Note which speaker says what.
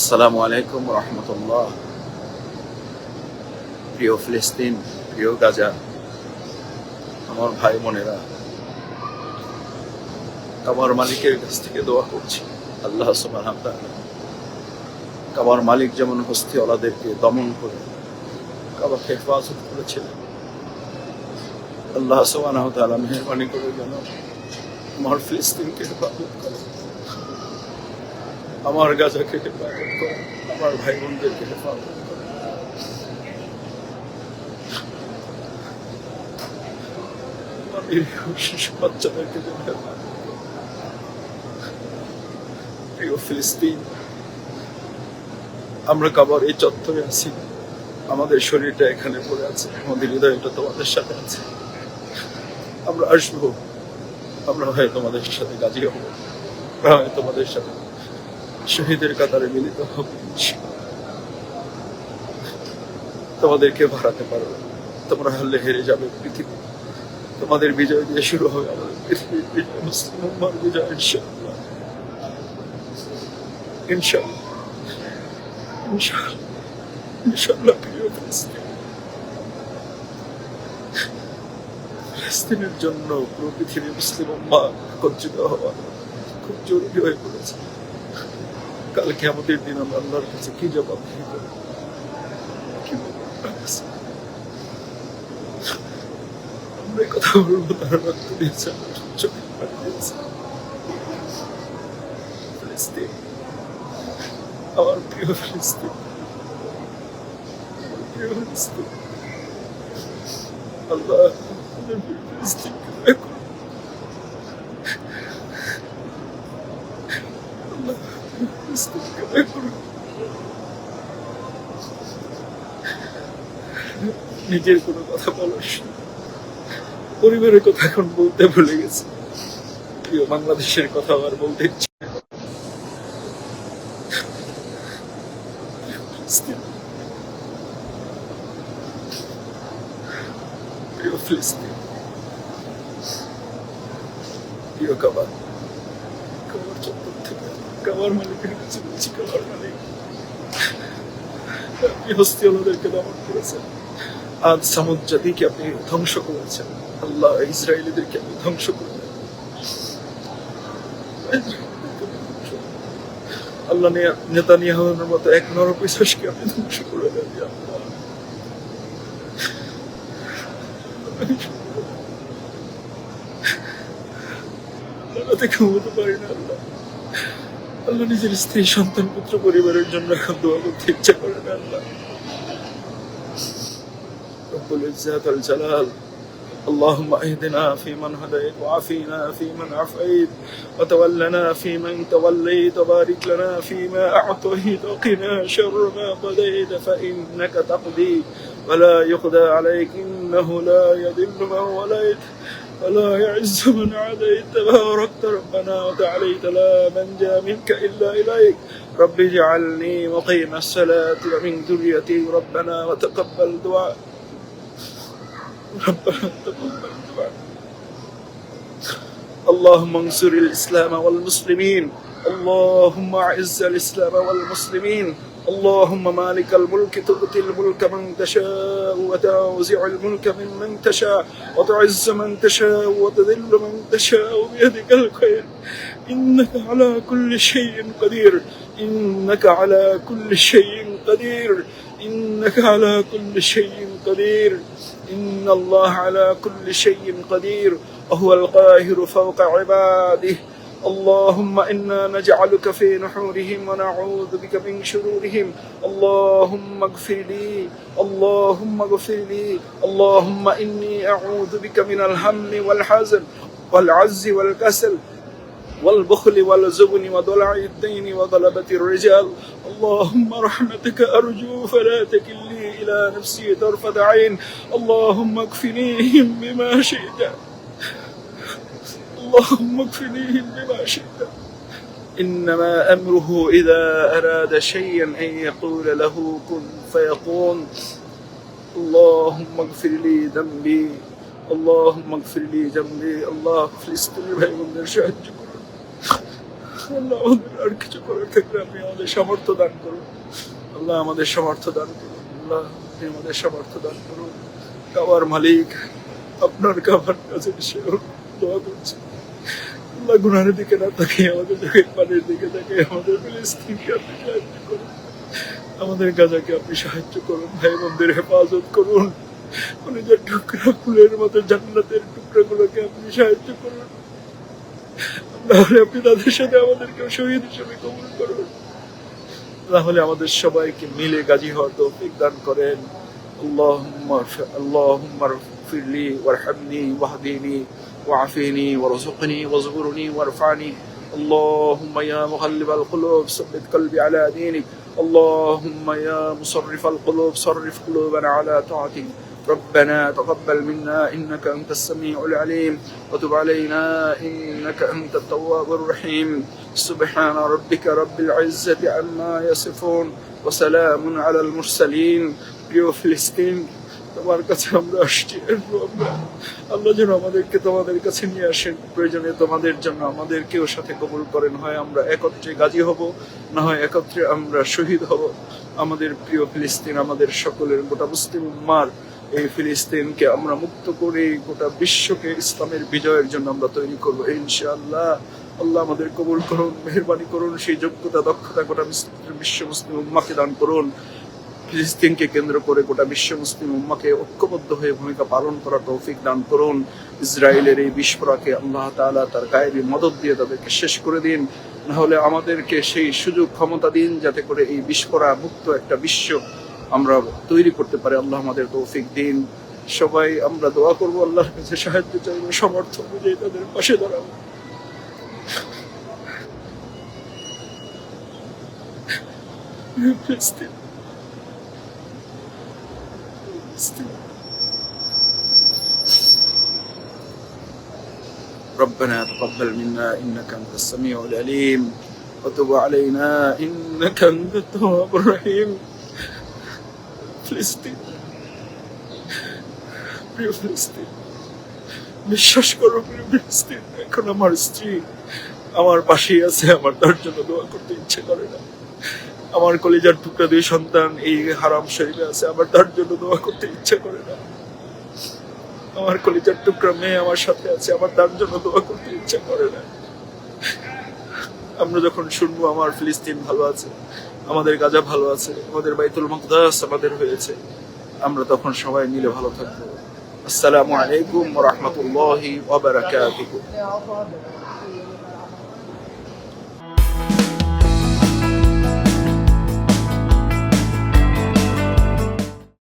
Speaker 1: আসসালামু আলাইকুম রহমতুল্লাহ। প্রিয় ফিলিস্তিন, প্রিয় গাজা, আমার ভাই বোনেরা, কাবার মালিকের কাছ থেকে দোয়া করছি। আল্লাহ তাআলা কাবার মালিক যেমন হস্তিওয়ালাদেরকে দমন করে কাবাকে হেফাজত করেছিলেন আল্লাহ তাআলা মেহরবানি করে যেন আমার ফিলিস্তিনকে হেফাজত করে। আমার গাজাকে হেফাজত করে আমার ভাই বোনদেরকে হেফাজত আমরা কাবার এই চত্বরে আছি। আমাদের শরীরটা এখানে পড়ে আছে। আমাদের হৃদয়টা তোমাদের সাথে আছে। আমরা আসব। আমরা হয় তোমাদের সাথে গাজী হব। আমরা তোমাদের সাথে শহীদের কাতারে মিলিত হবে। তোমাদেরকে হারাতে পারবে তোমরা হলে হেরে যাবে পৃথিবী। তোমাদের বিজয় দিয়ে শুরু হবে আমাদের বিজয় ফিলিস্তিনের জন্য পুরো পৃথিবী মুসলিম উম্মা একত্রিত হওয়া খুব জরুরি হয়ে পড়েছে। কালকে আমাদের দিন আমরা আল্লাহর কাছে কি জবাব? আমরা কথা বলব, তারা রক্ত দিয়েছে, আমার প্রিয় ফিলিস্তিন প্রিয় ফিলিস্তিন। আল্লাহ দয়া করুন। আল্লাহ ফিলিস্তিনকে দয়া করুন। নিজের কোনো কথা বলার পরিবারের কথা এখন বলতে ভুলে গেছে। প্রিয় বাংলাদেশের কথা আবার বলতে ইচ্ছে প্রিয় ফিলিস্তিন, প্রিয় কাবার কাবার মালিকের কাছে বলছি কাবার মালিক আপনি হস্তিওয়ালাদেরকে দমন করেছেন আজ সামুদ জাতিকে আপনি ধ্বংস করেছেন আল্লাহ ইসরায়েলিদেরকে আপনি ধ্বংস করে দেন আল্লাহ নেতা নিয়াহনের মতো এক নরপিশাসকে আপনি ধ্বংস করে দেন ইয়া। আল্লাহ ঘুমোতে পারি না আল্লাহ আল্লাহ নিজের স্ত্রী সন্তান পুত্র পরিবারের জন্য এখন দোয়া করতে ইচ্ছা করে না আল্লাহ رب العزة والجلال اللهم اهدنا فيمن هديت وعافينا فيمن عافيت وتولنا فيمن توليت وبارك لنا فيما اعطيت وقنا شر ما قضيت فانك تقضي ولا يقضى عليك انه لا يذل من وليت ولا يعز من عاديت تباركت ربنا وتعاليت لا منجا منك إلا إليك. رب اجعلني مقيم الصلاة ومن ذريتي ربنا وتقبل دعاء. ربنا تقبل دعاء. اللهم انصر الإسلام والمسلمين. اللهم أعز الإسلام والمسلمين. اللهم مالك الملك تؤتي الملك من تشاء وتنزع الملك ممن تشاء وتعز من تشاء وتذل من تشاء بيدك الخير. إنك على كل شيء قدير. إنك على كل شيء قدير. إنك على كل شيء قدير. إن الله على كل شيء قدير. وهو القاهر فوق عباده. اللهم إنا نجعلك في نحورهم ونعوذ بك من شرورهم. اللهم اغفر لي. اللهم اغفر لي. اللهم إني أعوذ بك من الهم والحزن والعز والكسل والبخل والزبن وضلع الدين وغلبة الرجال. اللهم رحمتك أرجو فلا تكلني إلى نفسي طرفة عين. اللهم اكفنيهم بما شئت. اللهم اكفنيهم بما شئت إنما أمره إذا أراد شيئا أن يقول له كن فيكون اللهم اغفر لي ذنبي اللهم اغفر لي ذنبي الله فلسطين ভাই বোনদের সাহায্য করুন আল্লাহ আমাদের আর কিছু করার থাকলে আপনি আমাদের সামর্থ্য দান করুন আল্লাহ আমাদের সামর্থ্য দান করুন আল্লাহ আপনি আমাদের সামর্থ্য দান করুন কাবার মালিক আপনার কাবার কাছে সেও দোয়া করছি আল্লাহ গুনাহের দিকে না তাকিয়ে আমাদের চোখের পানির দিকে তাকিয়ে আমাদের ফিলিস্তিনকে আপনি সাহায্য করুন আমাদের গাজাকে আপনি সাহায্য করুন ভাই বোনদের হেফাজত করুন নিজের টুকরা ফুলের মতো জান্নাতের টুকরাগুলোকে আপনি সাহায্য করুন তাহলে আপনি তাদের সাথে আমাদেরকে শহীদ হিসেবে কবুল করুন তাহলে আমাদের সবাইকে মিলে গাজী হওয়ার তৌফিক দান করেন اللهم اللهم اغفر لي وارحمني واهدني وعفيني وارزقني وازورني وارفعني. اللهم يا مغلب القلوب ثبت قلبي على دينك. اللهم يا مصرف القلوب صرف قلوبنا على طاعتك. ربنا تقبل منا إنك أنت السميع العليم. وتب علينا إنك أنت التواب الرحيم. سبحان ربك رب العزة عما يصفون. وسلام على المرسلين. بيو فلسطين তোমার কাছে আমরা আসছি আল্লাহ যেন আমাদেরকে তোমাদের কাছে নিয়ে আসেন। প্রয়োজনে তোমাদের জন্য আমাদেরকেও সাথে কবুল করেন। হয় আমরা একত্রে গাজী হব, না হয় একত্রে আমরা শহীদ হব। আমাদের প্রিয় ফিলিস্তিন, আমাদের সকলের গোটা মুসলিম উম্মার, এই ফিলিস্তিনকে আমরা মুক্ত করে গোটা বিশ্বকে ইসলামের বিজয়ের জন্য আমরা তৈরি করব। ইনশাআল্লাহ, আল্লাহ আমাদের কবুল করুন, মেহরবানি করুন, সেই যোগ্যতা, দক্ষতা গোটা বিশ্ব মুসলিম উম্মাকে দান করুন। ফিলিস্তিনকে কেন্দ্র করে গোটা বিশ্ব মুসলিম উম্মাকে ঐক্যবদ্ধ হয়ে ভূমিকা পালন করা তৌফিক দান করুন। ইসরায়েলের এই বিস্ফোরাকে আল্লাহ তাআলা তার গায়েবী মদত দিয়ে তাদেরকে শেষ করে দিন। নাহলে আমাদেরকে সেই সুযোগ, ক্ষমতা দিন যাতে করে এই বিস্ফোরা মুক্ত একটা বিশ্ব আমরা তৈরি করতে পারি। আল্লাহ আমাদের তৌফিক দিন। সবাই আমরা দোয়া করব আল্লাহর কাছে সাহায্য চাইব সমর্থ অনুযায়ী তাদের পাশে দাঁড়াবো। ফিলিস্তিন ফিলিস্তিন ربنا تقبل منا انك انت السميع العليم وتب علينا انك انت التواب الرحيم ফিলিস্তিন প্রিয় ফিলিস্তিন বিশ্বাস করো প্রিয় ফিলিস্তিন এখন আমার স্ত্রী আমার পাশেই আছে আমার তার জন্য দোয়া করতে ইচ্ছে করে না আমার কলেজার টুকরা দুই সন্তান, এই হারাম শরীরে আছে, আমার তার জন্য দোয়া করতে ইচ্ছে করে না। আমার কলিজার টুকরা মেয়ে আমার সাথে আছে, আমার তার জন্য দোয়া করতে ইচ্ছা করে না। আমরা যখন শুনব আমার ফিলিস্তিন ভালো আছে, আমাদের গাজা ভালো আছে, আমাদের বাইতুল মকদাস আমাদের হয়েছে, আমরা তখন সবাই মিলে ভালো থাকব। আসসালামু আলাইকুম রাহমাতুল্লাহি ওয়া